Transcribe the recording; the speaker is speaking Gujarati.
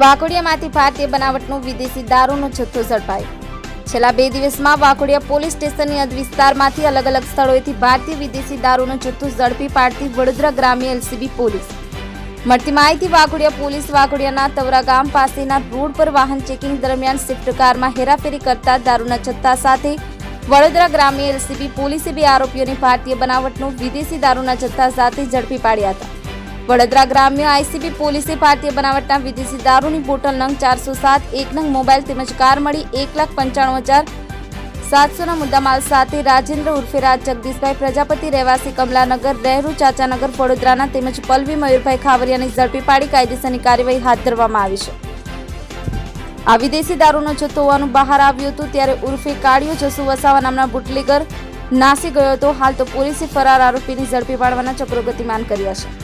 વાઘોડિયામાંથી ભારતીય બનાવટનો વિદેશી દારૂનો જથ્થો ઝડપાયો. છેલ્લા બે દિવસમાં વાઘોડિયા પોલીસ સ્ટેશનની હદ વિસ્તારમાંથી અલગ અલગ સ્થળોએથી ભારતીય વિદેશી દારૂનો જથ્થો ઝડપી પાડતી વડોદરા ગ્રામ્ય એલસીબી પોલીસ. મળતી માહિતી વાઘોડિયા પોલીસ વાઘોડિયાના તવરા ગામ પાસેના રોડ પર વાહન ચેકિંગ દરમિયાન સ્વિફ્ટ કારમાં હેરાફેરી કરતા દારૂના જથ્થા સાથે વડોદરા ગ્રામ્ય એલસીબી પોલીસે બે આરોપીઓની ભારતીય બનાવટનો વિદેશી દારૂના જથ્થા સાથે ઝડપી પાડ્યા હતા. વડોદરા ગ્રામ્ય આઈસીબી પોલીસે ભારતીય બનાવટના વિદેશી દારૂની બોટલ નંગ ચારસો સાત, એક નંગ મોબાઈલ તેમજ કાર મળી એક લાખ પંચાણું હજાર સાતસોના મુદ્દામાલ સાથે રાજેન્દ્ર ઉર્ફે રાજ જગદીશભાઈ પ્રજાપતિ, રહેવાસી કમલાનગર રહેરુ ચાચાનગર, વડોદરાના તેમજ પલવી મયુરભાઈ ખાવરિયાની ઝડપી પાડી કાયદેસરની કાર્યવાહી હાથ ધરવામાં આવી છે. આ વિદેશી દારૂનો જથ્થો હોવાનું બહાર આવ્યું હતું ત્યારે ઉર્ફે કાળિયો જસુ વસાવા નામના બુટલીગર નાસી ગયો હતો. હાલ તો પોલીસે ફરાર આરોપીની ઝડપી પાડવાના ચક્રો ગતિમાન કર્યા છે.